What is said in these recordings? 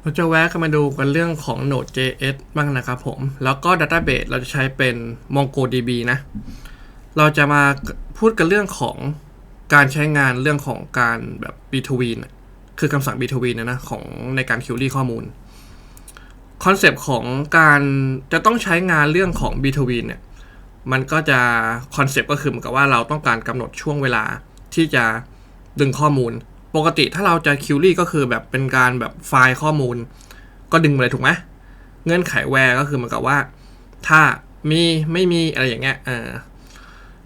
เราจะแวะกันมาดูกันเรื่องของ Node.js บ้างนะครับผม แล้วก็ Database เราจะใช้เป็น MongoDB นะ เราจะมาพูดกันเรื่องของการใช้งานเรื่องของการแบบ between คือคำสั่ง between นะนะของในการ query ข้อมูล คอนเซปต์ของการจะต้องใช้งานเรื่องของ between เนี่ย มันก็จะคอนเซปต์ก็คือเหมือนกับว่าเราต้องการกำหนดช่วงเวลาที่จะดึงข้อมูล ปกติถ้าเราจะ query ก็คือแบบเป็นการแบบไฟล์ข้อมูล ก็ดึงมาเลยถูกไหมเงื่อนไขแวร์ก็คือเหมือนกับว่า ถ้ามีไม่มีอะไรอย่างเงี้ยเออ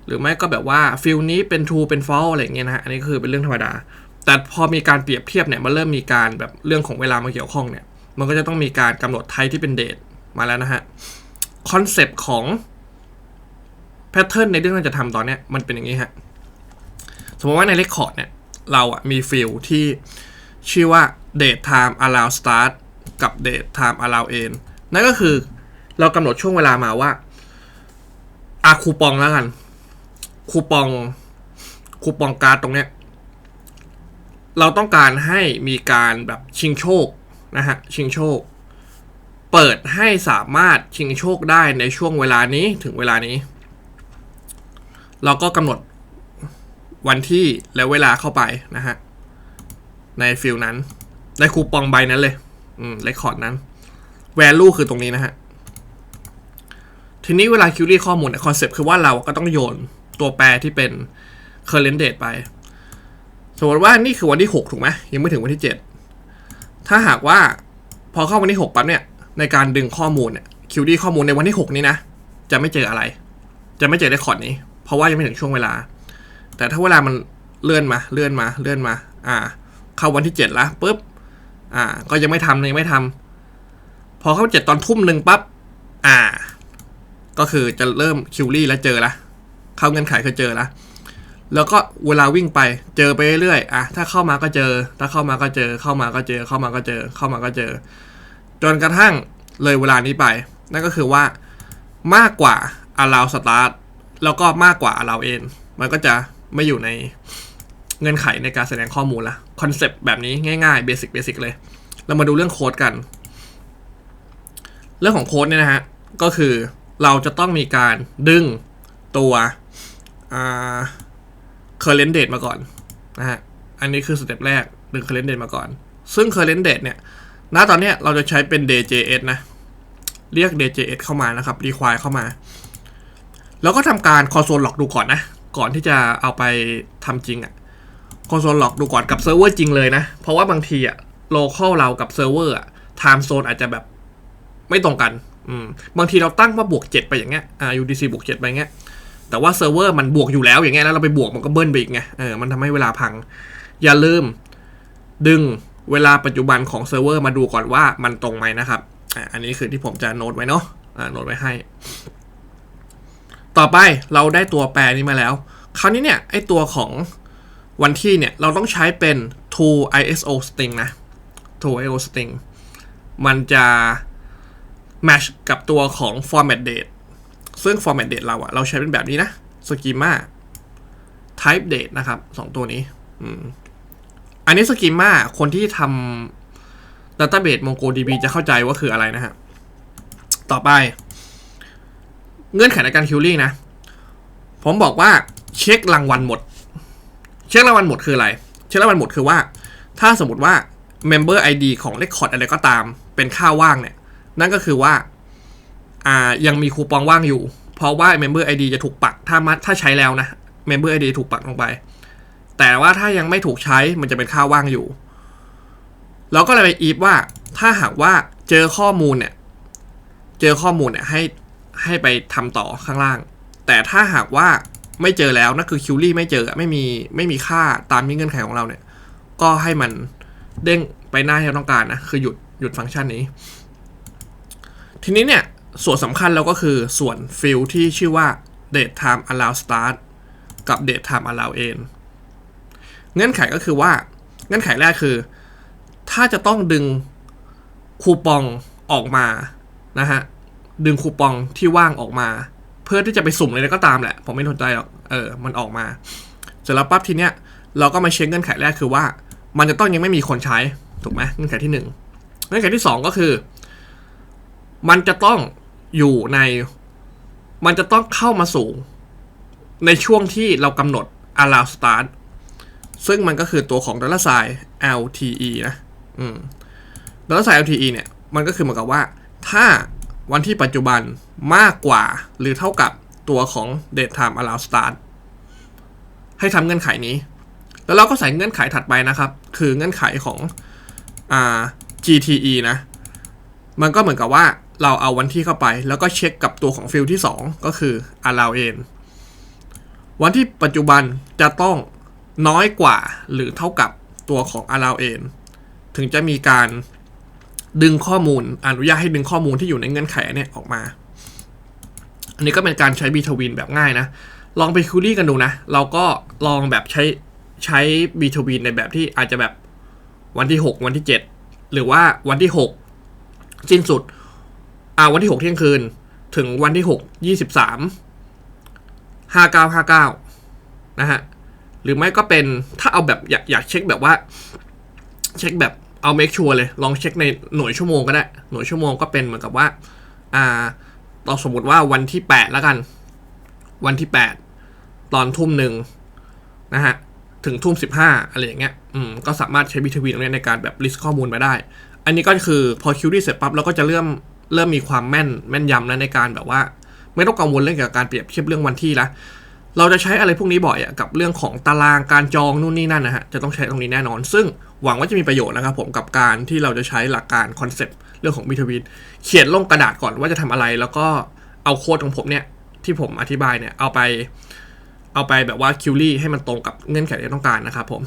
หรือไม่ก็แบบว่าฟิลนี้เป็น true เป็น false อะไรอย่างเงี้ยนะฮะอันนี้ก็คือเป็นเรื่องธรรมดา แต่พอมีการเปรียบเทียบเนี่ยมันเริ่มมีการแบบเรื่องของเวลามาเกี่ยวข้องเนี่ยมันก็จะต้องมีการกำหนดไทป์ที่เป็นเดทมาแล้วนะฮะคอนเซปต์ของแพทเทิร์นในเรื่องที่จะทำตอนเนี้ยมันเป็นอย่างนี้ฮะสมมติว่าในเรคคอร์ดเนี่ย เราอะมีฟิลที่ชื่อว่า date time allow start กับ date time allow end นั่นก็คือเรากำหนดช่วงเวลามาว่าอาคูปองแล้วกันคูปองคูปองการ์ดตรงเนี้ยเราต้องการให้มีการแบบชิงโชคนะฮะชิงโชค เปิดให้สามารถชิงโชคได้ในช่วงเวลานี้ถึงเวลานี้ เราก็กำหนด วันที่และเวลาเข้าไปนะฮะ ในฟิลนั้น ในคูปองใบนั้นเลย อืมเรคคอร์ดนั้น value คือตรงนี้นะฮะ ทีนี้เวลา query ข้อมูลเนี่ยคอนเซปต์คือว่าเราก็ต้องโยนตัวแปรที่เป็น current date ไป สมมติว่านี่คือวันที่ 6 ถูกไหมยังไม่ถึงวันที่ 7 ถ้าหากว่าพอเข้าวันที่ 6 ปั๊บเนี่ย ในการดึงข้อมูลเนี่ย query ข้อมูลในวันที่ 6 นี้นะ จะไม่เจออะไร จะไม่เจอเรคคอร์ดนี้ เพราะว่ายังไม่ถึงช่วงเวลา แต่ถ้าเวลามันเลื่อนมาเลื่อนมาเลื่อนมา อ่า เข้าวันที่เจ็ดละปุ๊บอ่า ก็ยังไม่ทำยังไม่ทำพอเข้าเจ็ดตอนทุ่มหนึ่งปั๊บอ่า ก็คือจะเริ่มคิวรี่แล้วเจอละเข้าเงื่อนไขคือเจอละแล้วก็เวลาวิ่งไปเจอไปเรื่อยๆอะถ้าเข้ามาก็เจอ ถ้าเข้ามาก็เจอ เข้ามาก็เจอ เข้ามาก็เจอ เข้ามาก็เจอ จนกระทั่งเลยเวลานี้ไป นั่นก็คือว่ามากกว่า allow start แล้วก็มากกว่า allow end มันก็จะ ไม่อยู่ในเงื่อนไขในการแสดงข้อมูลละคอนเซปต์แบบนี้ง่ายๆเบสิกเบสิกเลย เรามาดูเรื่องโค้ดกัน เรื่องของโค้ดเนี่ยนะฮะ ก็คือเราจะต้องมีการดึงตัวอ่า current date มาก่อนนะฮะ อันนี้คือสเต็ปแรก ดึง current date มาก่อน ซึ่ง current date เนี่ย ณ ตอนนี้เราจะใช้เป็น DJS นะ เรียก DJS เข้ามานะครับ require เข้ามา แล้วก็ทำการ console log ดูก่อนนะ ก่อนที่จะเอาไปทำจริงอะ่ะคอนโซลล็อกดูก่อนกับเซิร์ฟเวอร์จริงเลยนะ เพราะว่าบางทีอะโลเคอลเรากับเซิร์ฟเวอร์อะไทม์โซนอาจจะแบบไม่ตรงกันอืมบางทีเราตั้งว่าบวก 7 ไปอย่างเงี้ยอ่า UDC บวก7ไปอย่างเงี้ยแต่ว่าเซิร์ฟเวอร์มันบวกอยู่แล้วอย่างเงี้ยแล้วเราไปบวกมันก็เบิ้ลไปอีกไงเออมันทำให้เวลาพัง อย่าลืมดึงเวลาปัจจุบันของเซิร์ฟเวอร์มาดูก่อนว่ามันตรงไหมนะครับอ่าอันนี้คือที่ผมจะโน้ตไว้เนาะอ่าโน้ตไว้ให้ ต่อไปเราได้ตัวแปรนี้มาแล้ว คราวนี้เนี่ยไอตัวของวันที่เนี่ยเราต้องใช้เป็น to ISO string นะ to ISO string มันจะ match กับตัวของ format date ซึ่ง format date เราอะเราใช้เป็นแบบนี้นะ schema type date นะครับสองตัวนี้ อันนี้ schema คนที่ทำ database MongoDB จะเข้าใจว่าคืออะไรนะฮะ ต่อไป เงื่อนไขในการ query นะ ผมบอกว่าเช็ครางวัลหมด เช็ครางวัลหมดคืออะไร เช็ครางวัลหมดคือว่า ถ้าสมมติว่า Member ID ของ Record อะไรก็ตาม เป็นค่าว่างเนี่ย นั่นก็คือว่าอ่ายังมีคูปองว่างอยู่ เพราะว่า Member ID จะถูกปักถ้ามาถ้าใช้แล้วนะ Member ID ถูกปักลงไป แต่ว่าถ้ายังไม่ถูกใช้มันจะเป็นค่าว่างอยู่ เราก็เลยไปอีฟว่าถ้าหากว่าเจอข้อมูลเนี่ย เจอข้อมูลเนี่ยให้ ให้ไปทำต่อข้างล่าง แต่ถ้าหากว่าไม่เจอแล้วนั่นคือคิวรี่ไม่เจอไม่มีไม่มีค่าตามที่เงื่อนไขของเราเนี่ย ก็ให้มันเด้งไปหน้าที่เราต้องการนะ คือหยุดหยุดฟังก์ชันนี้ ทีนี้เนี่ย ส่วนสำคัญเราก็คือส่วนฟิลที่ชื่อว่า date time allow start กับ date time allow end เงื่อนไขก็คือว่า เงื่อนไขแรกคือ ถ้าจะต้องดึงคูปองออกมานะฮะ ดึงคูปองที่ว่างออกมา เพื่อที่จะไปสุ่มอะไรก็ตามแหละ ผมไม่สนใจหรอกเออมันออกมาเสร็จแล้วปั๊บทีเนี้ยเราก็มาเช็คเงื่อนไขแรกคือว่า มันจะต้องยังไม่มีคนใช้ถูกไหมเงื่อนไขที่หนึ่งเงื่อนไขที่สองก็คือ มันจะต้องอยู่ใน มันจะต้องเข้ามาสู่ ในช่วงที่เรากำหนด allow start ซึ่งมันก็คือตัวของ dollar sign LTE นะ อืม dollar sign LTE เนี่ย มันก็คือเหมือนกับว่า ถ้า วันที่ปัจจุบันมากกว่าหรือเท่ากับตัวของ date time allow start ให้ทำเงื่อนไขนี้ แล้วเราก็ใส่เงื่อนไขถัดไปนะครับ คือเงื่อนไขของอ่า GTE นะ มันก็เหมือนกับว่าเราเอาวันที่เข้าไป แล้วก็เช็คกับตัวของฟิลที่ 2 ก็คือ allow in วันที่ปัจจุบันจะต้องน้อยกว่าหรือเท่ากับตัวของ allow in ถึงจะมีการ ดึงข้อมูลอนุญาตให้ดึงข้อมูลที่อยู่ในเงื่อนไขเนี่ยออกมา อันนี้ก็เป็นการใช้ b ีทวินแบบง่ายนะ ลองไปคูลี่กันดูนะ เราก็ลองแบบใช้ใช้ b ีทวินในแบบที่อาจจะแบบวันที่ 6 วันที่ 7 หรือว่าวันที่ 6 สิ้นสุดอ่าวันที่ 6 เที่ยงคืน ถึงวันที่ 6 23 5959 นะฮะ หรือไม่ก็เป็นถ้าเอาแบบอยากอยากเช็คแบบว่า เช็คแบบ เอา make sure เลย ลองเช็คในหน่วยชั่วโมงก็ได้ หน่วยชั่วโมงก็เป็นเหมือนกับว่า อ่าเราสมมติว่าวันที่ 8 แล้วกัน วันที่ 8 ตอนทุ่มหนึ่งนะฮะ ถึงทุ่ม 15 อะไรอย่างเงี้ย อืม ก็สามารถใช้บีทวีตรงนี้ในการแบบ list ข้อมูลไปได้ อันนี้ก็คือพอคิวดีเสร็จปั๊บเราก็จะเริ่มเริ่มมีความแม่นแม่นยำนะในการแบบว่า ไม่ต้องกังวลเรื่องเกี่ยวกับการเปรียบเทียบเรื่องวันที่ละ เราจะใช้อะไรพวกนี้บ่อยอะกับเรื่องของตารางการจองนู่นนี่นั่นนะฮะจะต้องใช้ตรงนี้แน่นอน ซึ่งหวังว่าจะมีประโยชน์นะครับผมกับการที่เราจะใช้หลักการคอนเซปต์เรื่องของบิทวีเขียนลงกระดาษก่อนว่าจะทำอะไร แล้วก็เอาโค้ดของผมเนี่ยที่ผมอธิบายเนี่ยเอาไป เอาไปแบบว่าคิวรี่ให้มันตรงกับเงื่อนไขที่ต้องการนะครับผม